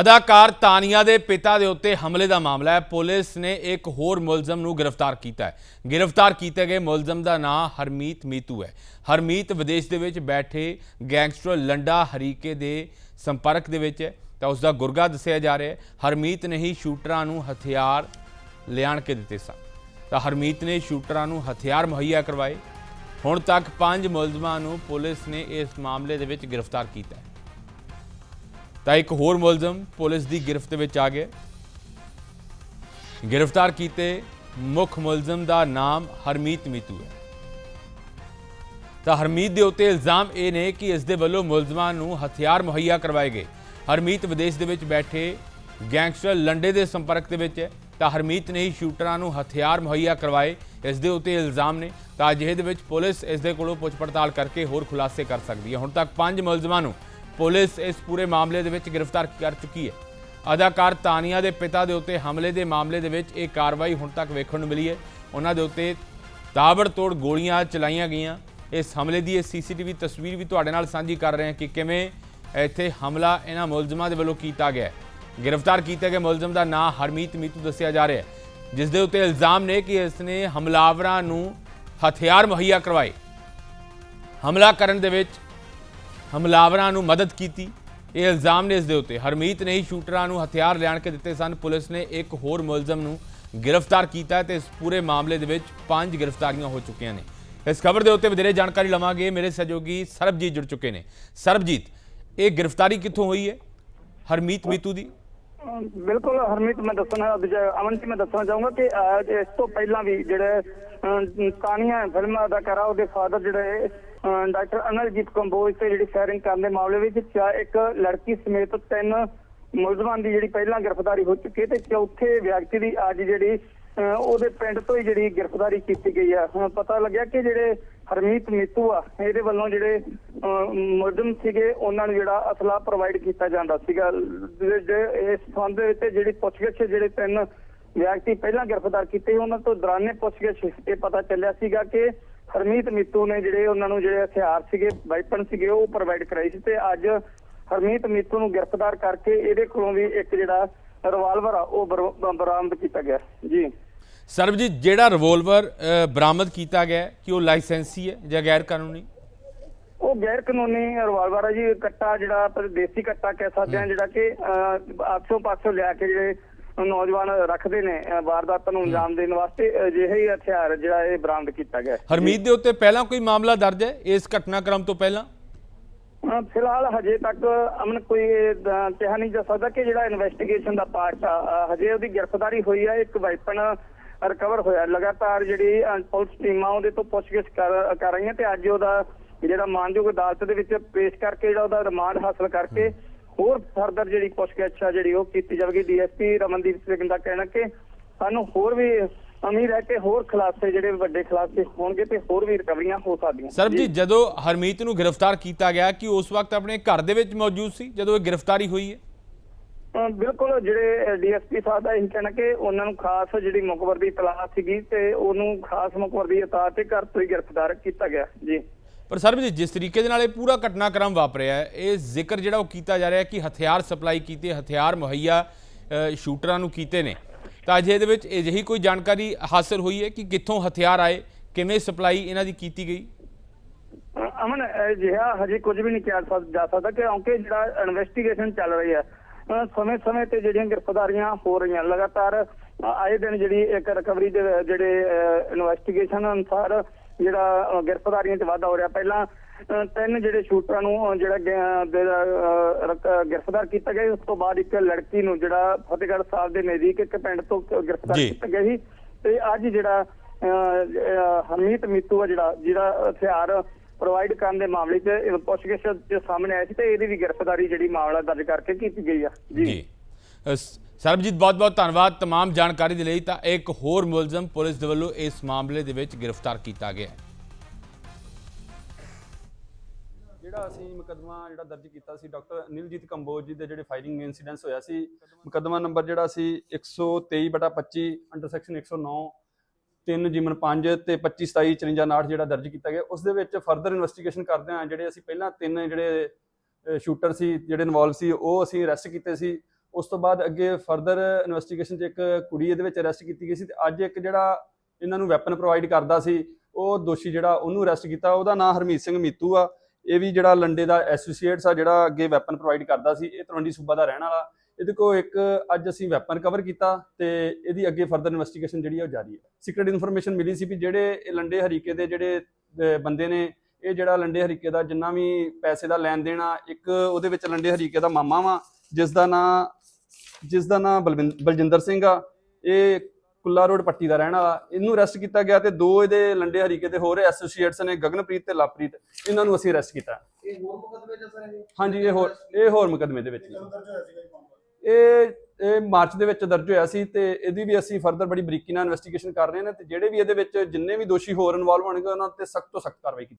ਅਦਾਕਾਰ ਤਾਨੀਆ ਦੇ ਪਿਤਾ ਦੇ ਉੱਤੇ ਹਮਲੇ ਦਾ ਮਾਮਲਾ ਹੈ। ਪੁਲਿਸ ਨੇ ਇੱਕ ਹੋਰ ਮੁਲਜ਼ਮ ਨੂੰ ਗ੍ਰਿਫਤਾਰ ਕੀਤਾ ਹੈ। ਗ੍ਰਿਫਤਾਰ ਕੀਤੇ ਗਏ ਮੁਲਜ਼ਮ ਦਾ ਨਾਮ ਹਰਮੀਤ ਮੀਤੂ ਹੈ। ਹਰਮੀਤ ਵਿਦੇਸ਼ ਦੇ ਵਿੱਚ ਬੈਠੇ ਗੈਂਗਸਟਰ ਲੰਡਾ ਹਰੀਕੇ ਦੇ ਸੰਪਰਕ ਦੇ ਵਿੱਚ ਹੈ। ਤਾਂ ਉਸ ਦਾ ਗੁਰਗਾ ਦੱਸਿਆ ਜਾ ਰਿਹਾ ਹੈ, ਹਰਮੀਤ ਨੇ ਹੀ ਸ਼ੂਟਰਾਂ ਨੂੰ ਹਥਿਆਰ ਲਿਆਣ ਕੇ ਦਿੱਤੇ ਸਨ। ਤਾਂ ਹਰਮੀਤ ਨੇ ਸ਼ੂਟਰਾਂ ਨੂੰ ਹਥਿਆਰ ਮੁਹੱਈਆ ਕਰਵਾਏ। ਹੁਣ ਤੱਕ ਪੰਜ ਮੁਲਜ਼ਮਾਂ ਨੂੰ ਪੁਲਿਸ ਨੇ ਇਸ ਮਾਮਲੇ ਦੇ ਵਿੱਚ ਗ੍ਰਿਫਤਾਰ ਕੀਤਾ ਹੈ। ਤਾਂ ਇੱਕ ਹੋਰ ਮੁਲਜ਼ਮ ਪੁਲਿਸ ਦੀ ਗ੍ਰਿਫਤ ਦੇ ਵਿੱਚ ਆ ਗਿਆ ਗ੍ਰਿਫਤਾਰ ਕੀਤੇ ਮੁੱਖ ਮੁਲਜ਼ਮ ਦਾ ਨਾਮ ਹਰਮੀਤ ਮੀਤੂ ਹੈ। ਤਾਂ ਹਰਮੀਤ ਦੇ ਉੱਤੇ ਇਲਜ਼ਾਮ ਇਹ ਨੇ ਕਿ ਇਸ ਦੇ ਵੱਲੋਂ ਮੁਲਜ਼ਮਾਂ ਨੂੰ ਹਥਿਆਰ ਮੁਹੱਈਆ ਕਰਵਾਏ ਗਏ। ਹਰਮੀਤ ਵਿਦੇਸ਼ ਦੇ ਵਿੱਚ ਬੈਠੇ ਗੈਂਗਸਟਰ ਲੰਡੇ ਦੇ ਸੰਪਰਕ ਦੇ ਵਿੱਚ ਹੈ। ਤਾਂ ਹਰਮੀਤ ਨੇ ਹੀ ਸ਼ੂਟਰਾਂ ਨੂੰ ਹਥਿਆਰ ਮੁਹੱਈਆ ਕਰਵਾਏ। ਇਸ ਦੇ ਉੱਤੇ ਇਲਜ਼ਾਮ ਨੇ। ਤਾਂ ਅਜਿਹੇ ਦੇ ਵਿੱਚ ਪੁਲਿਸ ਇਸ ਦੇ ਕੋਲੋਂ ਪੁੱਛ ਪੜਤਾਲ ਕਰਕੇ ਹੋਰ ਖੁਲਾਸੇ ਕਰ ਸਕਦੀ ਹੈ। ਹੁਣ ਤੱਕ ਪੰਜ ਮੁਲਜ਼ਮਾਂ ਨੂੰ ਪੁਲਿਸ ਇਸ ਪੂਰੇ ਮਾਮਲੇ ਦੇ ਵਿੱਚ ਗ੍ਰਿਫਤਾਰ ਕਰ ਚੁੱਕੀ ਹੈ। ਅਦਾਕਾਰ ਤਾਨੀਆ ਦੇ ਪਿਤਾ ਦੇ ਉੱਤੇ ਹਮਲੇ ਦੇ ਮਾਮਲੇ ਦੇ ਵਿੱਚ ਇਹ ਕਾਰਵਾਈ ਹੁਣ ਤੱਕ ਵੇਖਣ ਨੂੰ ਮਿਲੀ ਹੈ। ਉਹਨਾਂ ਦੇ ਉੱਤੇ ਤਾਬੜਤੋੜ ਗੋਲੀਆਂ ਚਲਾਈਆਂ ਗਈਆਂ। ਇਸ ਹਮਲੇ ਦੀ ਇਹ ਸੀਸੀਟੀਵੀ ਤਸਵੀਰ ਵੀ ਤੁਹਾਡੇ ਨਾਲ ਸਾਂਝੀ ਕਰ ਰਹੇ ਹਾਂ ਕਿ ਕਿਵੇਂ ਇੱਥੇ ਹਮਲਾ ਇਹਨਾਂ ਮੁਲਜ਼ਮਾਂ ਦੇ ਵੱਲੋਂ ਕੀਤਾ ਗਿਆ ਹੈ। ਗ੍ਰਿਫਤਾਰ ਕੀਤੇ ਗਏ ਮੁਲਜ਼ਮ ਦਾ ਨਾਂ ਹਰਮੀਤ ਮੀਤੂ ਦੱਸਿਆ ਜਾ ਰਿਹਾ ਹੈ। ਜਿਸ ਦੇ ਉੱਤੇ ਇਲਜ਼ਾਮ ਨੇ ਕਿ ਇਸ ਨੇ ਹਮਲਾਵਰਾਂ ਨੂੰ ਹਥਿਆਰ ਮੁਹੱਈਆ ਕਰਵਾਏ। ਹਮਲਾ ਕਰਨ ਦੇ ਵਿੱਚ ਹਮਲਾਵਰਾਂ ਨੂੰ ਮਦਦ ਕੀਤੀ। ਇਹ ਇਲਜ਼ਾਮ ਨੇ ਇਸ ਦੇ ਉੱਤੇ। ਹਰਮੀਤ ਨੇ ਹੀ ਸ਼ੂਟਰਾਂ ਨੂੰ ਹਥਿਆਰ ਲਿਆਣ ਕੇ ਦਿੱਤੇ ਸਨ। ਪੁਲਿਸ ਨੇ ਇੱਕ ਹੋਰ ਮੁਲਜ਼ਮ ਨੂੰ ਗ੍ਰਿਫਤਾਰ ਕੀਤਾ ਤੇ ਇਸ ਪੂਰੇ ਮਾਮਲੇ ਦੇ ਵਿੱਚ ਪੰਜ ਗ੍ਰਿਫਤਾਰੀਆਂ ਹੋ ਚੁੱਕੀਆਂ ਨੇ। ਇਸ ਖਬਰ ਦੇ ਉੱਤੇ ਵਧੇਰੇ ਜਾਣਕਾਰੀ ਲਵਾਂਗੇ। ਮੇਰੇ ਸਹਿਯੋਗੀ ਸਰਬਜੀਤ ਜੁੜ ਚੁੱਕੇ ਨੇ। ਸਰਬਜੀਤ ਇਹ ਗ੍ਰਿਫਤਾਰੀ ਕਿੱਥੋਂ ਹੋਈ ਹੈ? ਹਰਮੀਤ ਮੀਤੂ ਦੀ। ਬਿਲਕੁਲ ਹਰਮੀਤ ਮੈਂ ਦੱਸਣਾ ਅਮਨ ਜੀ ਮੈਂ ਦੱਸਣਾ ਚਾਹੂੰਗਾ ਕਿ ਇਸ ਤੋਂ ਪਹਿਲਾਂ ਵੀ ਜਿਹੜੇ ਅਮ, ਫਿਲਮ ਅਦਾਕਾਰਾ ਉਹਦੇ ਫਾਦਰ ਜਿਹੜੇ ਡਾਕਟਰ ਅਨਲਜੀਤ ਕੰਬੋਜ ਤੇ ਜਿਹੜੀ ਫਾਇਰਿੰਗ ਕਰਨ ਦੇ ਮਾਮਲੇ ਵਿੱਚ ਚਾ- ਇੱਕ ਲੜਕੀ ਸਮੇਤ ਤਿੰਨ ਮੁਲਜ਼ਮਾਂ ਦੀ ਜਿਹੜੀ ਪਹਿਲਾਂ ਗ੍ਰਿਫਤਾਰੀ ਹੋ ਚੁੱਕੀ ਤੇ ਚੌਥੇ ਵਿਅਕਤੀ ਦੀ ਅੱਜ ਜਿਹੜੀ ਅਹ, ਉਹਦੇ ਪਿੰਡ ਤੋਂ ਹੀ ਜਿਹੜੀ ਗ੍ਰਿਫਤਾਰੀ ਕੀਤੀ ਗਈ ਆ ਪਤਾ ਲੱਗਿਆ ਕਿ ਜਿਹੜੇ ਹਰਮੀਤ ਮਿੱਤੂ ਆ ਇਹਦੇ ਵੱਲੋਂ ਜਿਹੜੇ ਅਹ, ਮੁਲਜ਼ਮ ਸੀਗੇ ਉਹਨਾਂ ਨੂੰ ਜਿਹੜਾ ਅਸਲਾ ਪ੍ਰੋਵਾਈਡ ਕੀਤਾ ਜਾਂਦਾ ਸੀਗਾ। ਇਸ ਸੰਬੰਧ ਵਿੱਚ ਜਿਹੜੀ ਪੁੱਛਗਿੱਛ ਜਿਹੜੇ ਤਿੰਨ ਵਿਅਕਤੀ ਪਹਿਲਾਂ ਗ੍ਰਿਫਤਾਰ ਕੀਤੇ ਉਹਨਾਂ ਤੋਂ ਦੌਰਾਨੇ ਪੁੱਛਗਿੱਛ ਇਹ ਪਤਾ ਚੱਲਿਆ ਸੀਗਾ ਕਿ ਹਰਮੀਤ ਮੀਤੂ ਨੇ ਜਿਹੜੇ ਉਹਨਾਂ ਨੂੰ ਜਿਹੜੇ ਹਥਿਆਰ ਸੀਗੇ ਵਾਈਪਨ ਸੀਗੇ ਉਹ ਪ੍ਰੋਵਾਈਡ ਕਰਾਈ ਸੀ ਤੇ ਅੱਜ ਹਰਮੀਤ ਮੀਤੂ ਨੂੰ ਗ੍ਰਿਫਤਾਰ ਕਰਕੇ ਇਹਦੇ ਕੋਲੋਂ ਵੀ ਇੱਕ ਜਿਹੜਾ ਰਿਵਾਲਵਰ ਆ ਉਹ ਬਰ- ਬਰਾਮਦ ਕੀਤਾ ਗਿਆ। ਜੀ। ਸਰਬਜੀਤ ਜਿਹੜਾ ਰਿਵੋਲਵਰ ਬਰਾਮਦ ਕੀਤਾ ਗਿਆ ਕਿ ਉਹ ਲਾਇਸੈਂਸੀ ਹੈ ਜਾਂ ਗੈਰ ਕਾਨੂੰਨੀ ਉਹ ਗੈਰ ਕਾਨੂੰਨੀ ਰਿਵਾਲਵਰ ਹੈ ਜੀ ਕੱਟਾ ਜਿਹੜਾ ਦੇਸੀ ਕੱਟਾ ਕਹਿ ਸਕਦੇ ਹਾਂ ਜਿਹੜਾ ਕਿ ਆਸੋਂ ਪਾਸੋਂ ਲਿਆ ਕੇ ਜਿਹੜੇ ਨੌਜਵਾਨ ਰੱਖਦੇ ਨੇ ਵਾਰਦਾਤਾਂ ਨੂੰ ਅੰਜਾਮ ਦੇਣ ਵਾਸਤੇ ਅਜਿਹੇ ਹੀ ਹਥਿਆਰ ਜਿਹੜਾ ਇਹ ਬਰਾਮਦ ਕੀਤਾ ਗਿਆ ਹੈ। ਹਰਮੀਤ ਦੇ ਉੱਤੇ ਪਹਿਲਾਂ ਕੋਈ ਮਾਮਲਾ ਦਰਜ ਹੈ ਇਸ ਘਟਨਾਕ੍ਰਮ ਤੋਂ ਪਹਿਲਾਂ? ਫਿਲਹਾਲ ਹਜੇ ਤੱਕ ਅਮਨ ਕੋਈ ਕਿਹਾ ਨਹੀਂ ਜਾ ਸਕਦਾ ਕਿ ਜਿਹੜਾ ਇਨਵੈਸਟੀਗੇਸ਼ਨ ਦਾ ਪਾਰਟ ਆ ਹਜੇ ਉਹਦੀ ਗ੍ਰਿਫਤਾਰੀ ਹੋਈ ਆ ਇੱਕ ਵਾਈਪਨ ਰਿਕਵਰ ਹੋਇਆ। ਲਗਾਤਾਰ ਜਿਹੜੀ ਪੁਲਿਸ ਟੀਮਾਂ ਉਹਦੇ ਤੋਂ ਪੁੱਛਗਿੱਛ ਕਰ ਰਹੀਆਂ ਤੇ ਅੱਜ ਉਹਦਾ ਜਿਹੜਾ ਮਾਨਯੋਗ ਅਦਾਲਤ ਦੇ ਵਿੱਚ ਪੇਸ਼ ਕਰਕੇ ਜਿਹੜਾ ਉਹਦਾ ਰਿਮਾਂਡ ਹਾਸਲ ਕਰਕੇ ਹੋਰ ਫਰਦਰ ਜਿਹੜੀ ਪੁੱਛਗਿੱਛ ਆ ਜਿਹੜੀ ਉਹ ਕੀਤੀ ਜਾਵੇਗੀ। ਡੀਐਸਪੀ ਰਮਨਦੀਪ ਸਿੰਘ ਦਾ ਕਹਿਣਾ ਕਿ ਸਾਨੂੰ ਹੋਰ ਵੀ ਉਮੀਦ ਹੈ ਕਿ ਹੋਰ ਖੁਲਾਸੇ ਜਿਹੜੇ ਵੱਡੇ ਖੁਲਾਸੇ ਹੋਣਗੇ ਤੇ ਹੋਰ ਵੀ ਰਿਕਵਰੀਆਂ ਹੋ ਸਕਦੀਆਂ। ਸਰਬਜੀਤ ਜਦੋਂ ਹਰਮੀਤ ਨੂੰ ਗ੍ਰਿਫਤਾਰ ਕੀਤਾ ਗਿਆ ਕਿ ਉਸ ਵਕਤ ਆਪਣੇ ਘਰ ਦੇ ਵਿੱਚ ਮੌਜੂਦ ਸੀ ਜਦੋਂ ਇਹ ਗ੍ਰਿਫਤਾਰੀ ਹੋਈ ਹੈ? ਬਿਲਕੁਲ ਜਿਹੜੇ ਡੀਐਸਪੀ ਸਾਹਿਬ ਦਾ ਇਹ ਕਹਿਣਾ ਕਿ ਉਹਨਾਂ ਨੂੰ ਖਾਸ ਜਿਹੜੀ ਮੁਖਬਰ ਦੀ ਇਤਲਾਹ ਸੀਗੀ ਤੇ ਉਹਨੂੰ ਖਾਸ ਮੁਖਬਰ ਦੀ ਇਤਲਾਹ ਤੇ ਘਰ ਤੋਂ ਹੀ ਗ੍ਰਿਫਤਾਰ ਕੀਤਾ ਗਿਆ। ਜੀ। ਪਰ ਸਰਬਜੀਤ ਜਿਸ ਤਰੀਕੇ ਦੇ ਨਾਲ ਇਹ ਪੂਰਾ ਘਟਨਾਕ੍ਰਮ ਵਾਪਰਿਆ ਹੈ, ਇਹ ਜ਼ਿਕਰ ਜਿਹੜਾ ਉਹ ਕੀਤਾ ਜਾ ਰਿਹਾ ਹੈ ਕਿ ਹਥਿਆਰ ਸਪਲਾਈ ਕੀਤੇ, ਹਥਿਆਰ ਮੁਹੱਈਆ ਸ਼ੂਟਰਾਂ ਨੂੰ ਕੀਤੇ ਨੇ। ਤਾਂ ਅਜੇ ਇਹਦੇ ਵਿੱਚ ਅਜਿਹੀ ਕੋਈ ਜਾਣਕਾਰੀ ਹਾਸਲ ਹੋਈ ਹੈ ਕਿ ਕਿੱਥੋਂ ਹਥਿਆਰ ਆਏ, ਕਿਵੇਂ ਸਪਲਾਈ ਇਹਨਾਂ ਦੀ ਕੀਤੀ ਗਈ? ਅਮਨ, ਅਜਿਹਾ ਹਜੇ ਕੁਝ ਵੀ ਨਹੀਂ ਕਿਹਾ ਜਾ ਸਕਦਾ ਕਿਉਂਕਿ ਜਿਹੜਾ ਇਨਵੈਸਟੀਗੇਸ਼ਨ ਚੱਲ ਰਹੀ ਹੈ ਸਮੇਂ-ਸਮੇਂ ਤੇ ਜਿਹੜੀਆਂ ਗ੍ਰਿਫਤਾਰੀਆਂ ਹੋ ਰਹੀਆਂ, ਲਗਾਤਾਰ ਆਏ ਦਿਨ ਜਿਹੜੀ ਇੱਕ ਰਿਕਵਰੀ ਦੇ ਜਿਹੜੇ ਇਨਵੈਸਟੀਗੇਸ਼ਨ ਅਨੁਸਾਰ ਜਿਹੜਾ ਗ੍ਰਿਫਤਾਰੀਆਂ 'ਚ ਵਾਧਾ ਹੋ ਰਿਹਾ ਪਹਿਲਾਂ ਤਿੰਨ ਜਿਹੜੇ ਸ਼ੂਟਰਾਂ ਨੂੰ ਜਿਹੜਾ ਦੇ- ਗ੍ਰਿਫਤਾਰ ਕੀਤਾ ਗਿਆ। ਉਸ ਤੋਂ ਬਾਅਦ ਇੱਕ ਲੜਕੀ ਨੂੰ ਜਿਹੜਾ ਫਤਿਹਗੜ੍ਹ ਸਾਹਿਬ ਦੇ ਨਜ਼ਦੀਕ ਇੱਕ ਪਿੰਡ ਤੋਂ ਗ੍ਰਿਫਤਾਰ। ਕੀਤਾ ਗਿਆ ਸੀ ਤੇ ਅੱਜ ਜਿਹੜਾ ਹਰਮੀਤ ਮੀਤੂ ਆ ਜਿਹੜਾ ਜਿਹੜਾ ਹਥਿਆਰ ਪ੍ਰੋਵਾਈਡ ਕਰਨ ਦੇ ਮਾਮਲੇ 'ਚ ਪੁੱਛਗਿੱਛ 'ਚ ਸਾਹਮਣੇ ਆਇਆ ਸੀ ਤੇ ਇਹਦੀ ਵੀ ਗ੍ਰਿਫਤਾਰੀ ਜਿਹੜੀ ਮਾਮਲਾ ਦਰਜ ਕਰਕੇ ਕੀਤੀ ਗਈ ਆ ਜੀ ਸਰਬਜੀਤ ਬਹੁਤ ਬਹੁਤ ਧੰਨਵਾਦ तमाम ਜਾਣਕਾਰੀ ਦੇ ਲਈ ਤਾਂ ਇੱਕ ਹੋਰ ਮੁਲਜ਼ਮ ਪੁਲਿਸ ਦੇ ਵੱਲੋਂ ਇਸ ਮਾਮਲੇ ਦੇ ਵਿੱਚ ਗ੍ਰਿਫਤਾਰ ਕੀਤਾ ਗਿਆ ਹੈ ਜਿਹੜਾ ਅਸੀਂ ਮੁਕੱਦਮਾ ਜਿਹੜਾ ਦਰਜ ਕੀਤਾ ਸੀ ਡਾਕਟਰ ਅਨਿਲਜੀਤ ਕੰਬੋਜ ਜੀ ਦੇ ਜਿਹੜੇ ਫਾਇਰਿੰਗ ਇਨਸੀਡੈਂਟਸ ਹੋਇਆ ਸੀ ਮੁਕੱਦਮਾ ਨੰਬਰ ਜਿਹੜਾ ਸੀ 123 ਬਟਾ 25 ਅੰਡਰ ਸੈਕਸ਼ਨ 109 3 ਜਿਮਨ 5 ਤੇ 25 27 54 59 ਜਿਹੜਾ ਦਰਜ ਕੀਤਾ ਗਿਆ ਉਸ ਦੇ ਵਿੱਚ ਫਰਦਰ ਇਨਵੈਸਟੀਗੇਸ਼ਨ ਕਰਦੇ ਹਾਂ ਜਿਹੜੇ ਅਸੀਂ ਪਹਿਲਾਂ ਤਿੰਨ ਜਿਹੜੇ ਸ਼ੂਟਰ ਸੀ ਜਿਹੜੇ ਇਨਵੋਲਵ ਸੀ ਉਹ ਅਸੀਂ ਅਰੈਸਟ ਕੀਤੇ ਸੀ ਉਸ ਤੋਂ ਬਾਅਦ ਅੱਗੇ ਫਰਦਰ ਇਨਵੈਸਟੀਗੇਸ਼ਨ 'ਚ ਇੱਕ ਕੁੜੀ ਇਹਦੇ ਵਿੱਚ ਅਰੈਸਟ ਕੀਤੀ ਗਈ ਸੀ ਤੇ ਅੱਜ ਇੱਕ ਜਿਹੜਾ ਇਹਨਾਂ ਨੂੰ ਵੈਪਨ ਪ੍ਰੋਵਾਈਡ ਕਰਦਾ ਸੀ, ਉਹ ਦੋਸ਼ੀ ਜਿਹੜਾ ਉਹਨੂੰ ਅਰੈਸਟ ਕੀਤਾ। ਉਹਦਾ ਨਾਮ ਹਰਮੀਤ ਸਿੰਘ ਮੀਤੂ ਆ। ਇਹ ਵੀ ਜਿਹੜਾ ਲੰਡੇ ਦਾ ਐਸੋਸੀਏਟਸ ਆ, ਜਿਹੜਾ ਅੱਗੇ ਵੈਪਨ ਪ੍ਰੋਵਾਈਡ ਕਰਦਾ ਸੀ, ਇਹ ਤਲਵੰਡੀ ਸੂਬਾ ਦਾ ਰਹਿਣ ਵਾਲਾ। ਇਹਦੇ ਕੋਲ ਇੱਕ ਅੱਜ ਅਸੀਂ ਵੈਪਨ ਕਵਰ ਕੀਤਾ ਤੇ ਇਹਦੀ ਅੱਗੇ ਫਰਦਰ ਇਨਵੈਸਟੀਗੇਸ਼ਨ ਜਿਹੜੀ ਆ ਉਹ ਜਾਰੀ ਹੈ ਸੀਕ੍ਰੀਟ ਇਨਫੋਰਮੇਸ਼ਨ ਮਿਲੀ ਸੀ ਵੀ ਜਿਹੜੇ ਲੰਡੇ ਹਰੀਕੇ ਦੇ ਜਿਹੜੇ ਬੰਦੇ ਨੇ, ਇਹ ਜਿਹੜਾ ਲੰਡੇ ਹਰੀਕੇ ਦਾ ਜਿੰਨਾ ਵੀ ਪੈਸੇ ਦਾ ਲੈਣ ਦੇਣ ਆ, ਇੱਕ ਉਹਦੇ ਵਿੱਚ ਲੰਡੇ ਹਰੀਕੇ ਦਾ ਮਾਮਾ ਵਾ ਜਿਸ ਦਾ ਨਾਂ ਜਿਸ ਦਾ ਨਾਂ ਬਲਵਿੰਦ- ਬਲਜਿੰਦਰ ਸਿੰਘ ਆ। ਇਹ ਕੁੱਲਾ ਰੋਡ ਪੱਟੀ ਦਾ ਰਹਿਣ ਵਾਲਾ। ਇਹਨੂੰ ਅਰੈਸਟ ਕੀਤਾ ਗਿਆ ਤੇ ਦੋ ਇਹਦੇ ਲੰਡੇ ਹਰੀਕੇ ਦੇ ਹੋਰ ਐਸੋਸੀਏਟਸ ਨੇ ਗਗਨਪ੍ਰੀਤ ਤੇ ਲਵਪ੍ਰੀਤ ਇਹਨਾਂ ਨੂੰ ਅਸੀਂ ਅਰੈਸਟ ਕੀਤਾ। ਇਹ ਹੋਰ ਮੁਕਦਮੇ ਚ ਸਰ ਇਹ ਹਾਂਜੀ ਇਹ ਹੋਰ ਇਹ ਹੋਰ ਮੁਕੱਦਮੇ ਦੇ ਵਿੱਚ ਇਹ ਇਹ ਮਾਰਚ ਦੇ ਵਿੱਚ ਦਰਜ ਹੋਇਆ ਸੀ ਤੇ ਇਹਦੀ ਵੀ ਅਸੀਂ ਫਰਦਰ ਬੜੀ ਬਰੀਕੀ ਨਾਲ ਇਨਵੈਸਟੀਗੇਸ਼ਨ ਕਰ ਰਹੇ ਨੇ ਤੇ ਜਿਹੜੇ ਵੀ ਇਹਦੇ ਵਿੱਚ ਜਿੰਨੇ ਵੀ ਦੋਸ਼ੀ ਹੋਰ ਇਨਵੋਲਵ ਹੋਣਗੇ ਉਹਨਾਂ ਤੇ ਸਖਤ ਤੋਂ ਸਖਤ ਕਾਰਵਾਈ ਕੀਤੀ